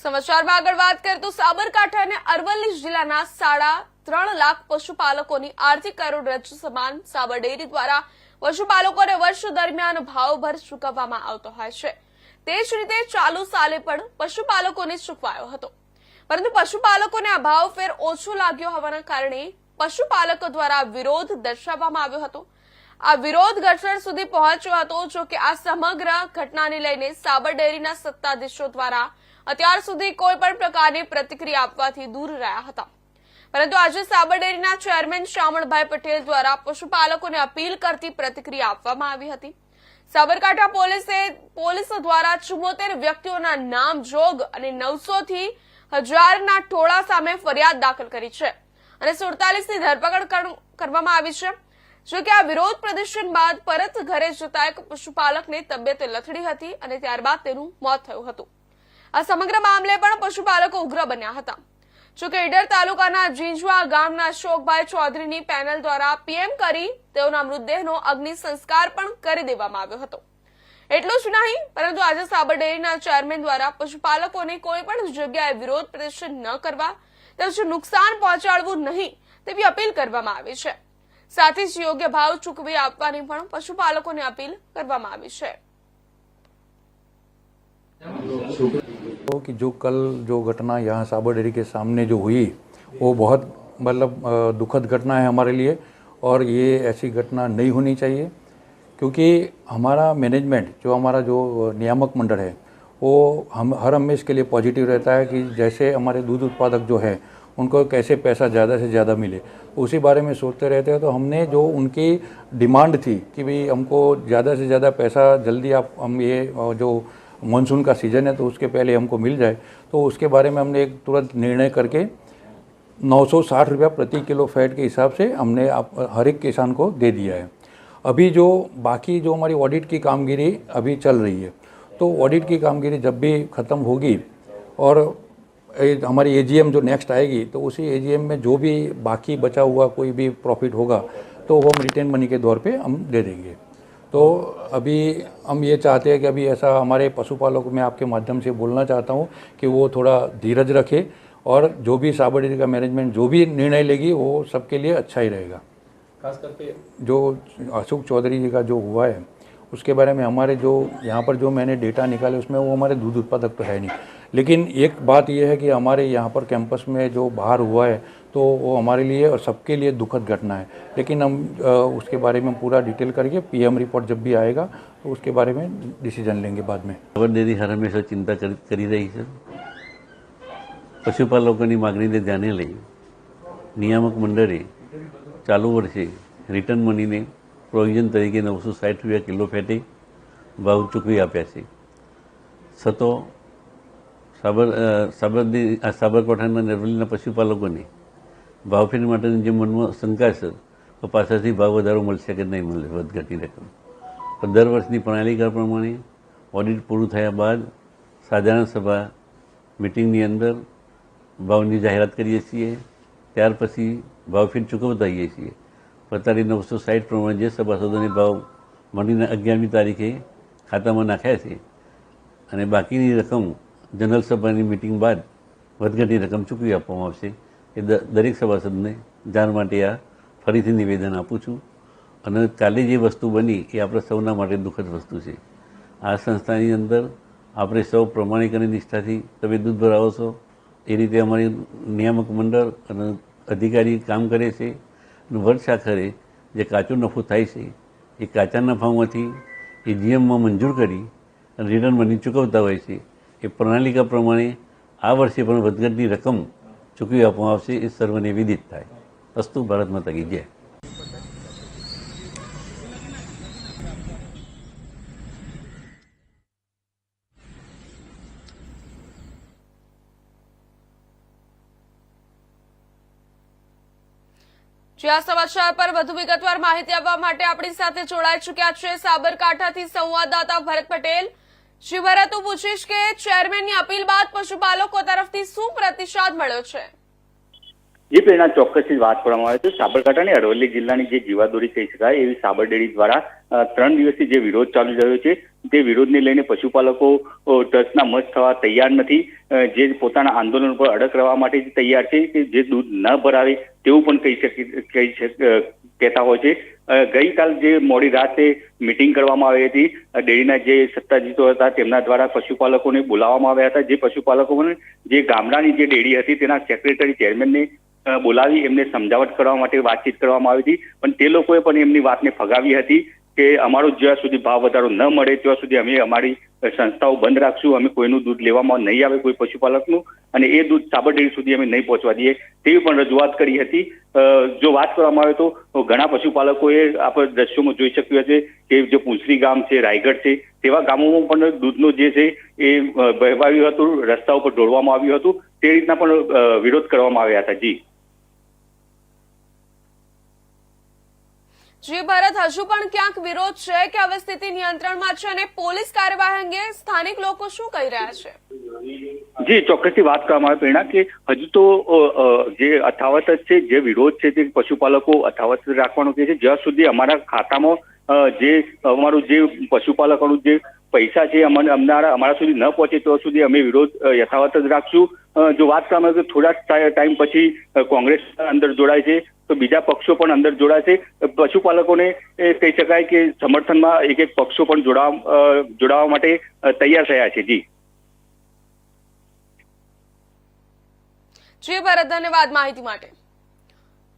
સમાચારમાં આગળ વાત કરીએ તો સાબરકાંઠા અને અરવલ્લી જિલ્લાના સાડા ત્રણ લાખ પશુપાલકોની આર્થિક કરોડરજ્જુ સમાન સાબર ડેરી દ્વારા પશુપાલકોને વર્ષ દરમિયાન ભાવભર ચૂકવવામાં આવતો હોય છે. તે જ રીતે ચાલુ સાલે પણ પશુપાલકોને ચૂકવાયો હતો. પરંતુ પશુપાલકોને આ ભાવ ફેર ઓછો લાગ્યો હોવાના કારણે પશુપાલકો દ્વારા વિરોધ દર્શાવવામાં આવ્યો હતો. આ વિરોધ ઘર્ષણ સુધી પહોંચ્યો હતો જો કે આ સમગ્ર ઘટનાને લઈને સાબર ડેરીના સત્તાધીશો દ્વારા અત્યાર સુધી કોઈ પણ પ્રકારની પ્રતિક્રિયા આપવાથી દૂર રહ્યા હતા. પરંતુ આજે સાબરડેરીના ચેરમેન શ્રામણભાઈ પટેલ દ્વારા પશુપાલકોને અપીલ કરતી પ્રતિક્રિયા આપવામાં આવી હતી. સાબરકાંઠા પોલીસે, પોલીસ દ્વારા ચુમ્મોતેર વ્યક્તિઓના નામ, જોગ અને નવસો થી હજારના ટોળા સામે ફરિયાદ દાખલ કરી છે અને સુડતાલીસની ધરપકડ કર- કરવામાં આવી છે. જો કે આ વિરોધ પ્રદર્શન બાદ પરત ઘરે જતા એક પશુપાલકની તબિયત લથડી હતી અને ત્યારબાદ તેનું મોત થયું હતું. આ સમગ્ર મામલે પણ પશુપાલકો ઉગ્ર બન્યા હતા. જોકે ઈડર તાલુકાના જીંજવા ગામના અશોકભાઈ ચૌધરીની પેનલ દ્વારા પીએમ કરી તેઓના મૃતદેહનો અગ્નિ સંસ્કાર પણ કરી દેવામાં આવ્યો હતો. એટલું જ નહીં, પરંતુ આજે સાબર ડેરીના ચેરમેન દ્વારા પશુપાલકોને કોઈ પણ જગ્યાએ વિરોધ પ્રદર્શન ન કરવા, તેમજ નુકસાન પહોંચાડવું નહીં તેવી અપીલ કરવામાં આવી છે. સાથે જ યોગ્ય ભાવ ચૂકવી આપવાની પણ પશુપાલકોને અપીલ કરવામાં આવી છે. तो कि जो कल जो घटना यहाँ साबर डेयरी के सामने जो हुई, वो बहुत मतलब दुखद घटना है हमारे लिए और ये ऐसी घटना नहीं होनी चाहिए। क्योंकि हमारा मैनेजमेंट जो हमारा जो नियामक मंडल है, वो हम, हर हमेश के लिए पॉजिटिव रहता है कि जैसे हमारे दूध उत्पादक जो है, उनको कैसे पैसा ज़्यादा से ज़्यादा मिले। उसी बारे में सोचते रहते हैं तो हमने जो उनकी डिमांड थी कि भाई हमको ज़्यादा से ज़्यादा पैसा जल्दी आप, हम ये जो मानसून का सीज़न है तो उसके पहले हमको मिल जाए। तो उसके बारे में हमने एक तुरंत निर्णय करके नौ सौ साठ रुपया प्रति किलो फैट के हिसाब से हमने आप, हर एक किसान को दे दिया है। अभी जो बाकी जो हमारी ऑडिट की कामगिरी अभी चल रही है तो ऑडिट की कामगिरी जब भी ख़त्म होगी और हमारी एजीएम जो नेक्स्ट आएगी तो उसी एजीएम में जो भी बाकी बचा हुआ कोई भी प्रॉफिट होगा तो वो हम रिटेन मनी के तौर पे हम दे देंगे। तो अभी हम ये चाहते हैं कि अभी ऐसा हमारे पशुपालकों में आपके माध्यम से बोलना चाहता हूँ कि वो थोड़ा धीरज रखे और जो भी साबर डेयरी का मैनेजमेंट जो भी निर्णय लेगी वो सबके लिए अच्छा ही रहेगा। खास करके जो अशोक चौधरी जी का जो हुआ है उसके बारे में हमारे जो यहाँ पर जो मैंने डेटा निकाले उसमें वो हमारे दूध उत्पादक तो है नहीं। लेकिन एक बात ये है कि हमारे यहाँ पर कैंपस में जो बाहर हुआ है तो वो हमारे लिए और सबके लिए दुखद घटना है लेकिन हम अ, उसके बारे में पूरा डिटेल करके पीएम रिपोर्ट जब भी आएगा तो उसके बारे में डिसीजन लेंगे बाद में ખબર ડેરી હર હંમેશા ચિંતા કરી કરી રહી છે પશુપાલકોની માગણીને ધ્યાને લઈ નિયામક મંડળે ચાલુ વર્ષે રિટર્ન મનીને પ્રોવિઝન તરીકે નવસો સાઠ રૂપિયા કિલો ફેટે ભાવ ચૂકવી આપ્યા છે છતો સાબર અ, સાબરડી આ સાબરકાંઠાના અને અરવલ્લીના પશુપાલકોને ભાવફેર માટેની જે મનમાં શંકા છે, તો પાછળથી ભાવ વધારો મળશે કે નહીં મળે વધઘટની રકમ. પણ દર વર્ષની પ્રણાલિકા પ્રમાણે ઓડિટ પૂરું થયા બાદ સાધારણ સભા મિટિંગની અંદર ભાવની જાહેરાત કરીએ છીએ. ત્યાર પછી ભાવફેર ચૂકવતા આવીએ છીએ. પતારી નવસો સાઠ પ્રમાણે જે સભાસદોને ભાવ મળીને અગિયારમી તારીખે ખાતામાં નાખ્યા છે અને બાકીની રકમ જનરલ સભાની મિટિંગ બાદ વધઘટની રકમ ચૂકવી આપવામાં આવશે. એ દરેક સભાસદને જાણ માટે આ ફરીથી નિવેદન આપું છું. અને કાલે જે વસ્તુ બની એ આપણે સૌના માટે દુઃખદ વસ્તુ છે. આ સંસ્થાની અંદર આપણે સૌ પ્રમાણિક અને નિષ્ઠાથી તમે દૂધ ભરાવો છો. એ રીતે અમારી નિયામક મંડળ અને અધિકારી કામ કરે છે. અને વર્ષ આખરે જે કાચો નફો થાય છે, એ કાચા નફામાંથી એ જીએમમાં મંજૂર કરી અને રિટર્ન મની ચૂકવતા હોય છે. એ પ્રણાલિકા પ્રમાણે આ વર્ષે પણ વધઘટની રકમ ચૂકવી આપવામાં આવશે એ સર્વને વિદિત થાય. અસ્તુ ભારત માતા કી જય આ સમાચાર પર વધુ વિગતવાર માહિતી આપવા માટે આપણી સાથે જોડાઈ ચૂક્યા છે સાબરકાંઠાથી સંવાદદાતા ભરત પટેલ. શ્રી ભરત હું પૂછીશ કે ચેરમેનની અપીલ બાદ પશુપાલકો તરફથી શું પ્રતિસાદ મળ્યો છે? જે પ્રેરણા ચોક્કસથી વાત કરવામાં આવે છે. સાબરકાંઠા અને અરવલ્લી જિલ્લાની જે જીવાદોરી કહી શકાય એવી સાબરડેરી દ્વારા ત્રણ દિવસથી જે વિરોધ ચાલી રહ્યો છે, તે વિરોધને લઈને પશુપાલકો ટચના મત થવા તૈયાર નથી. જે પોતાના આંદોલન પર અડગ રહેવા માટે તૈયાર છે કે જે દૂધ ન ભરાવે તેવું પણ કહી શકી, કહી કહેતા હોય છે. ગઈકાલ જે મોડી રાતે મિટિંગ કરવામાં આવી હતી ડેરીના જે સત્તાધીશો હતા, તેમના દ્વારા પશુપાલકોને બોલાવવામાં આવ્યા હતા. જે પશુપાલકોને જે ગામડાની જે ડેરી હતી, તેના સેક્રેટરી ચેરમેનને બોલાવી એમને સમજાવટ કરવા માટે વાતચીત કરવામાં આવી હતી. પણ તે લોકોએ પણ એમની વાતને ફગાવી હતી. કે અમારો જ્યાં સુધી ભાવ વધારો ન મળે, ત્યાં સુધી અમે અમારી સંસ્થાઓ બંધ રાખશું. અમે કોઈનું દૂધ લેવામાં નહીં આવે, કોઈ પશુપાલકનું. અને એ દૂધ સાબરડેરી સુધી અમે નહીં પહોંચવા દઈએ. તેવી પણ રજૂઆત કરી હતી. જો વાત કરવામાં આવે તો ઘણા પશુપાલકોએ આપણે દ્રશ્યોમાં જોઈ શક્યું છે કે જે પૂંછરી ગામ છે, રાયગઢ છે, તેવા ગામોમાં પણ દૂધનો જે છે એ વહેવાયું હતું, રસ્તા ઉપર ઢોળવામાં આવ્યું હતું. તે રીતના પણ વિરોધ કરવામાં આવ્યા હતા. જી. જી ભારત, હજુ પણ ક્યાંક વિરોધ છે કે હવે સ્થિતિ નિયંત્રણમાં છે અને પોલીસ કાર્યવાહી અંગે સ્થાનિક લોકો શું કહી રહ્યા છે? જી, ચોક્કસથી વાત કરવામાં આવે પ્રેરણા કે હજુ તો જે અથાવત જ છે, જે વિરોધ છે તે પશુપાલકો અથાવત રાખવાનો કહે છે, જ્યાં સુધી અમારા ખાતામાં જે, અમારું જે પશુપાલકોનું જે પૈસા છે અમારા અમારા સુધી ન પહોંચે તો સુધી અમે વિરોધ યથાવત જ રાખશું. જો વાત આવે તો થોડા ટાઈમ પછી કોંગ્રેસ અંદર જોડાય છે, તો બીજા પક્ષો પણ અંદર જોડાશે પશુપાલકોને કહી શકાય કે સમર્થનમાં એક એક પક્ષો પણ જોડાવા જોડાવા માટે તૈયાર થયા છે. જી. જી ભારત, ધન્યવાદ માહિતી માટે.